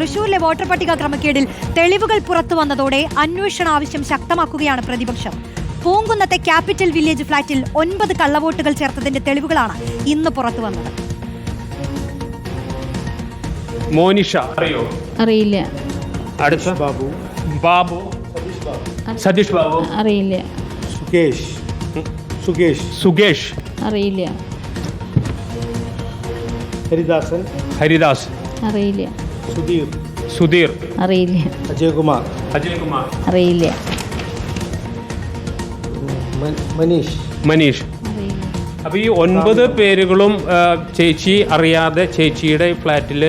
തൃശൂരിലെ വോട്ടർ പട്ടിക ക്രമക്കേടിൽ തെളിവുകൾ പുറത്തു വന്നതോടെ അന്വേഷണ ആവശ്യം ശക്തമാക്കുകയാണ് പ്രതിപക്ഷം. പൂങ്കുന്നത്തെ ക്യാപിറ്റൽ വില്ലേജ് ഫ്ളാറ്റിൽ ഒൻപത് കള്ളവോട്ടുകൾ ചേർത്തതിന്റെ തെളിവുകളാണ് ഇന്ന് പുറത്തു വന്നത്. മോനിഷ. അറിയോ? അറിയില്ല. അടുത്ത. ബാബു. ബാബു. സതീഷ് ബാബു. അറിയില്ല. സുകേഷ്. സുകേഷ്. സുകേഷ്. അറിയില്ല. ഹരിദാസൻ. ഹരിദാസ് അറിയില്ല. സുധീർ. സുധീർ. അറിയില്ല. അജയകുമാർ. അജയ്കുമാർ. അറിയില്ല. മനീഷ്. മനീഷ്. അറിയില്ല അപ്പൊ ഈ ഒൻപത് പേരുകളും ആ, ചേച്ചി അറിയാതെ ചേച്ചിയുടെ ഫ്ലാറ്റിൽ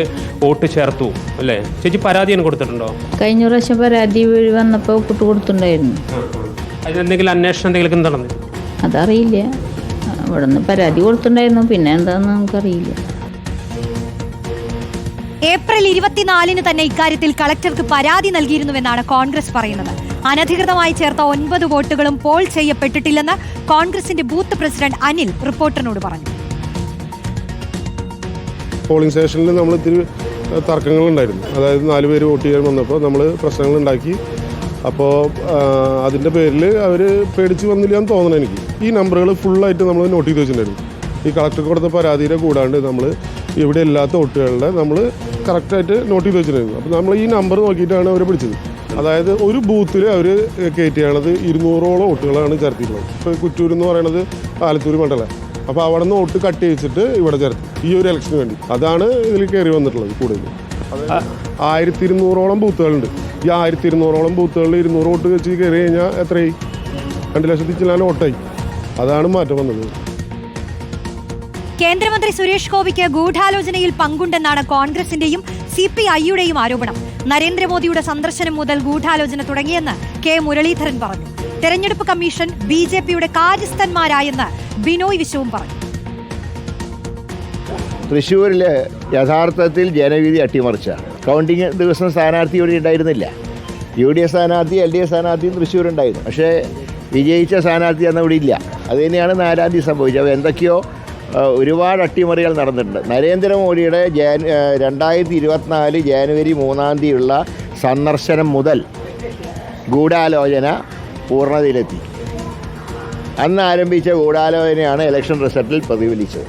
വോട്ട് ചേർത്തു അല്ലേ? ചേച്ചി പരാതിയാണ് കൊടുത്തിട്ടുണ്ടോ? കഴിഞ്ഞ പ്രാവശ്യം പരാതി വഴി വന്നപ്പോൾ കുട്ടി കൊടുത്തിട്ടുണ്ടായിരുന്നു. അതിനെന്തെങ്കിലും അന്വേഷണം എന്തെങ്കിലും നടന്നു അതറിയില്ല. അവിടെ നിന്ന് പരാതി കൊടുത്തിട്ടുണ്ടായിരുന്നു. പിന്നെ എന്താണെന്ന് നമുക്കറിയില്ല. ഏപ്രിൽ ഇരുപത്തിനാലിന് തന്നെ ഇക്കാര്യത്തിൽ കളക്ടർക്ക് പരാതി നൽകിയിരുന്നുവെന്നാണ് കോൺഗ്രസ് പറയുന്നത്. അനധികൃതമായി ചേർത്ത ഒൻപത് വോട്ടുകളും പോൾ ചെയ്യപ്പെട്ടിട്ടില്ലെന്ന് കോൺഗ്രസിന്റെ ബൂത്ത് പ്രസിഡന്റ് അനിൽ റിപ്പോർട്ടറിനോട് പറഞ്ഞു. പോളിംഗ് സ്റ്റേഷനിൽ നമ്മൾ ഇത്തിരി തർക്കങ്ങളുണ്ടായിരുന്നു. അതായത് നാല് പേര് വോട്ട് ചെയ്യാൻ വന്നപ്പോൾ നമ്മൾ പ്രശ്നങ്ങളുണ്ടാക്കി. അപ്പോൾ അതിന്റെ പേരിൽ അവർ പേടിച്ച് വന്നില്ല എന്ന് തോന്നണം എനിക്ക്. ഈ നമ്പറുകൾ ഫുള്ളായിട്ട് നമ്മൾ നോട്ട് ചെയ്ത് വെച്ചിട്ടുണ്ടായിരുന്നു. ഈ കളക്ടർക്ക് കൊടുത്ത പരാതിയുടെ കൂടാണ്ട് നമ്മൾ ഇവിടെ ഇല്ലാത്ത വോട്ടുകളുടെ നമ്മൾ കറക്റ്റായിട്ട് നോട്ട് ചെയ്ത് വെച്ചിട്ടുണ്ടായിരുന്നു അപ്പോൾ നമ്മൾ ഈ നമ്പർ നോക്കിയിട്ടാണ് അവരെ പിടിച്ചത്. അതായത് ഒരു ബൂത്തിൽ അവർ കയറ്റിയാണത് ഇരുന്നൂറോളം വോട്ടുകളാണ് ചേർത്തിട്ടുള്ളത്. ഇപ്പോൾ കുറ്റൂർ എന്ന് പറയുന്നത് ആലത്തൂർ മണ്ഡലം. അപ്പോൾ അവിടെ നിന്ന് വോട്ട് കട്ട് ചെയ്യിച്ചിട്ട് ഇവിടെ ചേർത്ത്. ഈ ഒരു ഇലക്ഷന് വേണ്ടി. അതാണ് ഇതിൽ കയറി വന്നിട്ടുള്ളത് കൂടുതൽ ആയിരത്തി ഇരുന്നൂറോളം ബൂത്തുകളുണ്ട്. ഈ ആയിരത്തി ഇരുന്നൂറോളം ബൂത്തുകളിൽ ഇരുന്നൂറ് വോട്ട് വെച്ച് കയറി കഴിഞ്ഞാൽ എത്രയായി? രണ്ട് ലക്ഷത്തി ചില്ലാൻ വോട്ടായി. അതാണ് മാറ്റം വന്നത്. കേന്ദ്രമന്ത്രി സുരേഷ് ഗോപിക്ക് ഗൂഢാലോചനയിൽ പങ്കുണ്ടെന്നാണ് കോൺഗ്രസിന്റെയും സി പി ഐയുടെയും ആരോപണം. നരേന്ദ്രമോദിയുടെ സന്ദർശനം മുതൽ ഗൂഢാലോചന തുടങ്ങിയെന്ന് കെ മുരളീധരൻ പറഞ്ഞു. തെരഞ്ഞെടുപ്പ് കമ്മീഷൻ ബി ജെ പിയുടെ കാര്യസ്ഥന്മാരായെന്ന് ബിനോയ് വിശ്വവും പറഞ്ഞു. തൃശ്ശൂരിൽ യഥാർത്ഥത്തിൽ ജനവിധി അട്ടിമറിച്ച കൗണ്ടിങ് ദിവസം സ്ഥാനാർത്ഥി ഇവിടെ ഉണ്ടായിരുന്നില്ല. യു ഡി എഫ് സ്ഥാനാർത്ഥി എൽ ഡി എഫ് സ്ഥാനാർത്ഥിയും തൃശ്ശൂരുണ്ടായിരുന്നു. പക്ഷേ വിജയിച്ച സ്ഥാനാർത്ഥി അന്ന് ഇവിടെ ഇല്ല. അത് തന്നെയാണ് നാലാം തീയതി സംഭവിച്ചത്. അപ്പോൾ എന്തൊക്കെയോ ഒരുപാട് അട്ടിമറികൾ നടന്നിട്ടുണ്ട്. നരേന്ദ്രമോദിയുടെ ആ, രണ്ടായിരത്തി ഇരുപത്തിനാല് ജാനുവരി മൂന്നാം തീയതിയുള്ള സന്ദർശനം മുതൽ ഗൂഢാലോചന പൂർണതയിലെത്തി. അന്ന് ആരംഭിച്ച ഗൂഢാലോചനയാണ് ഇലക്ഷൻ റിസൾട്ടിൽ പ്രതിഫലിച്ചത്.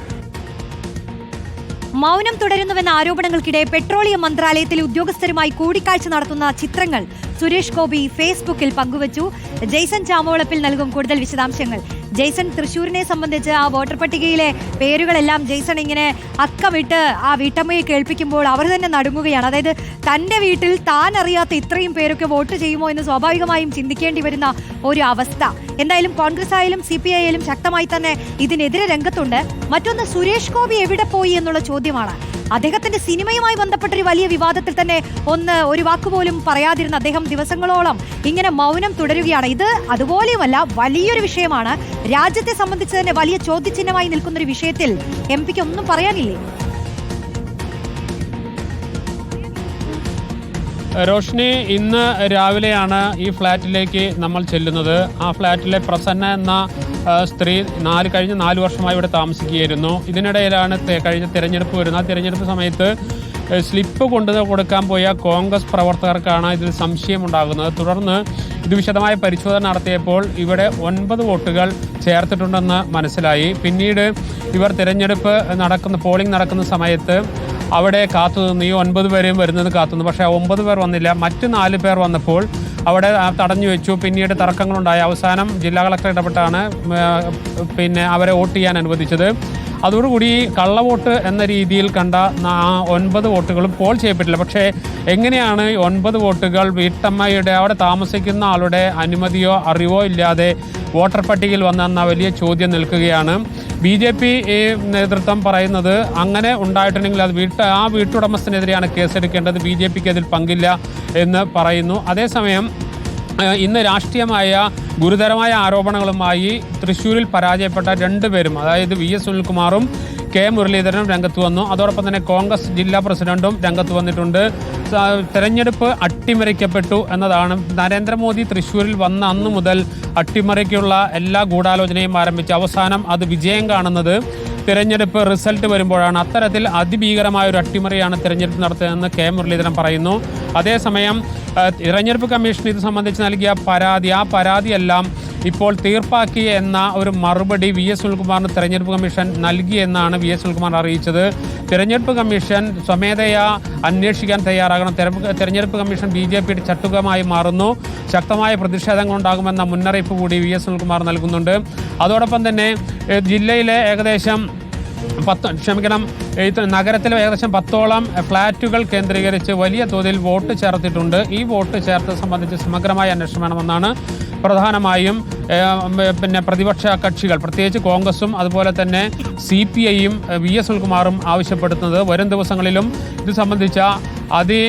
മൗനം തുടരുന്നുവെന്ന ആരോപണങ്ങൾക്കിടെ പെട്രോളിയം മന്ത്രാലയത്തിലെ ഉദ്യോഗസ്ഥരുമായി കൂടിക്കാഴ്ച നടത്തുന്ന ചിത്രങ്ങൾ സുരേഷ് ഗോപി ഫേസ്ബുക്കിൽ പങ്കുവച്ചു. ജെയ്സൺ ചാമോളപ്പിൽ നൽകും കൂടുതൽ വിശദാംശങ്ങൾ. ജെയ്സൺ തൃശ്ശൂരിനെ സംബന്ധിച്ച് ആ വോട്ടർ പട്ടികയിലെ പേരുകളെല്ലാം ജെയ്സൺ ഇങ്ങനെ അക്കമിട്ട് ആ വീട്ടമ്മയെ കേൾപ്പിക്കുമ്പോൾ അവർ തന്നെ നടുങ്ങുകയാണ്. അതായത് തന്റെ വീട്ടിൽ താൻ അറിയാത്ത ഇത്രയും പേരൊക്കെ വോട്ട് ചെയ്യുമോ എന്ന് സ്വാഭാവികമായും ചിന്തിക്കേണ്ടി വരുന്ന ഒരു അവസ്ഥ. എന്തായാലും കോൺഗ്രസ് ആയാലും സി പി ഐ ആയാലും ശക്തമായി തന്നെ ഇതിനെതിരെ രംഗത്തുണ്ട്. മറ്റൊന്ന് സുരേഷ് ഗോപി എവിടെ പോയി എന്നുള്ള ചോദ്യമാണ്. അദ്ദേഹത്തിന്റെ സിനിമയുമായി ബന്ധപ്പെട്ട ഒരു വലിയ വിവാദത്തിൽ തന്നെ ഒന്ന് ഒരു വാക്കുപോലും പറയാതിരുന്ന അദ്ദേഹം ദിവസങ്ങളോളം ഇങ്ങനെ മൗനം തുടരുകയാണ്. ഇത് അതുപോലെയുമല്ല വലിയൊരു വിഷയമാണ്. രാജ്യത്തെ സംബന്ധിച്ച് തന്നെ വലിയ ചോദ്യചിഹ്നമായി നിൽക്കുന്ന ഒരു വിഷയത്തിൽ എം പിക്ക് ഒന്നും പറയാനില്ലേ? റോഷ്നി ഇന്ന് രാവിലെയാണ് ഈ ഫ്ലാറ്റിലേക്ക് നമ്മൾ ചെല്ലുന്നത്. ആ ഫ്ലാറ്റിലെ പ്രസന്ന എന്ന സ്ത്രീ നാല് കഴിഞ്ഞ നാല് വർഷമായി ഇവിടെ താമസിക്കുകയായിരുന്നു. ഇതിനിടയിലാണ് കഴിഞ്ഞ തിരഞ്ഞെടുപ്പ് വരുന്നത്. ആ തിരഞ്ഞെടുപ്പ് സമയത്ത് സ്ലിപ്പ് കൊണ്ടു കൊടുക്കാൻ പോയ കോൺഗ്രസ് പ്രവർത്തകർക്കാണ് ഇതിൽ സംശയമുണ്ടാകുന്നത്. തുടർന്ന് ഇത് വിശദമായ പരിശോധന നടത്തിയപ്പോൾ ഇവിടെ ഒൻപത് വോട്ടുകൾ ചേർത്തിട്ടുണ്ടെന്ന് മനസ്സിലായി. പിന്നീട് ഇവർ തിരഞ്ഞെടുപ്പ് നടക്കുന്ന പോളിംഗ് നടക്കുന്ന സമയത്ത് അവിടെ കാത്തുനിന്നു. ഈ ഒൻപത് പേരെയും വരുന്നത് കാത്തുനിന്നു. പക്ഷേ ഒമ്പത് പേർ വന്നില്ല. മറ്റ് നാല് പേർ വന്നപ്പോൾ അവിടെ തടഞ്ഞു വെച്ചു. പിന്നീട് തർക്കങ്ങളുണ്ടായി. അവസാനം ജില്ലാ കളക്ടർ ഇടപെട്ടാണ് പിന്നെ അവരെ വോട്ട് ചെയ്യാൻ അനുവദിച്ചത്. അതോടുകൂടി കള്ളവോട്ട് എന്ന രീതിയിൽ കണ്ട ഒൻപത് വോട്ടുകളും പോൾ ചെയ്യപ്പെട്ടില്ല. പക്ഷേ എങ്ങനെയാണ് ഈ ഒൻപത് വോട്ടുകൾ വീട്ടമ്മയുടെ അവിടെ താമസിക്കുന്ന ആളുടെ അനുമതിയോ അറിവോ ഇല്ലാതെ വോട്ടർ പട്ടികയിൽ വന്നെന്ന വലിയ ചോദ്യം നിൽക്കുകയാണ്. ബി ജെ പി ഈ നേതൃത്വം പറയുന്നത് അങ്ങനെ ഉണ്ടായിട്ടുണ്ടെങ്കിൽ അത് വീട്ട് ആ വീട്ടുടമസ്ഥനെതിരെയാണ് കേസെടുക്കേണ്ടത്. ബി ജെ പിക്ക് അതിൽ പങ്കില്ല എന്ന് പറയുന്നു. അതേസമയം ഇന്ന് രാഷ്ട്രീയമായ ഗുരുതരമായ ആരോപണങ്ങളുമായി തൃശ്ശൂരിൽ പരാജയപ്പെട്ട രണ്ടുപേരും അതായത് വി എസ് സുനിൽകുമാറും കെ മുരളീധരനും രംഗത്ത് വന്നു. അതോടൊപ്പം തന്നെ കോൺഗ്രസ് ജില്ലാ പ്രസിഡന്റും രംഗത്ത് വന്നിട്ടുണ്ട്. തെരഞ്ഞെടുപ്പ് അട്ടിമറിക്കപ്പെട്ടു എന്നതാണ്. നരേന്ദ്രമോദി തൃശ്ശൂരിൽ വന്ന അന്നു മുതൽ അട്ടിമറിക്കുള്ള എല്ലാ ഗൂഢാലോചനയും ആരംഭിച്ച് അവസാനം അത് വിജയം കാണുന്നത് തിരഞ്ഞെടുപ്പ് റിസൾട്ട് വരുമ്പോഴാണ് അത്തരത്തിൽ അതിഭീകരമായ ഒരു അട്ടിമറിയാണ് തിരഞ്ഞെടുപ്പ് നടത്തുന്നതെന്ന് കെ മുരളീധരൻ പറയുന്നു. അതേസമയം തിരഞ്ഞെടുപ്പ് കമ്മീഷൻ ഇത് സംബന്ധിച്ച് നൽകിയ പരാതി ആ പരാതിയെല്ലാം ഇപ്പോൾ തീർപ്പാക്കി എന്ന ഒരു മറുപടി വി എസ് സുനിൽകുമാറിന് തെരഞ്ഞെടുപ്പ് കമ്മീഷൻ നൽകി എന്നാണ് വി എസ് സുനിൽകുമാർ അറിയിച്ചത്. തെരഞ്ഞെടുപ്പ് കമ്മീഷൻ സ്വമേധയാ അന്വേഷിക്കാൻ തയ്യാറാകണം. തെരഞ്ഞെടുപ്പ് കമ്മീഷൻ ബി ജെ പിയുടെ ചട്ടുകമായി മാറുന്നു. ശക്തമായ പ്രതിഷേധങ്ങൾ ഉണ്ടാകുമെന്ന മുന്നറിയിപ്പ് കൂടി വി എസ് സുനിൽകുമാർ നൽകുന്നുണ്ട്. അതോടൊപ്പം തന്നെ ജില്ലയിലെ ഏകദേശം പത്ത് ക്ഷമിക്കണം നഗരത്തിലെ ഏകദേശം പത്തോളം ഫ്ലാറ്റുകൾ കേന്ദ്രീകരിച്ച് വലിയ തോതിൽ വോട്ട് ചേർത്തിട്ടുണ്ട്. ഈ വോട്ട് ചേർത്ത് സംബന്ധിച്ച് സമഗ്രമായ അന്വേഷണം വേണമെന്നാണ് പ്രധാനമായും പിന്നെ പ്രതിപക്ഷ കക്ഷികൾ പ്രത്യേകിച്ച് കോൺഗ്രസും അതുപോലെ തന്നെ സി പി ഐയും വി എസ് സുനിൽകുമാറും ആവശ്യപ്പെടുത്തുന്നത് വരും ദിവസങ്ങളിലും. ഇത് സംബന്ധിച്ച അതി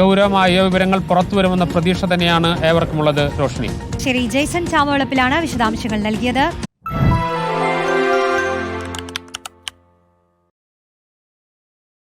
ഗൗരവമായ വിവരങ്ങൾ പുറത്തു വരുമെന്ന പ്രതീക്ഷ തന്നെയാണ് ഏവർക്കുമുള്ളത് റോഷിനി. ശരി ജയ്സൺ ചാമവളപ്പിലാണ് വിശദാംശങ്ങൾ നൽകിയത്.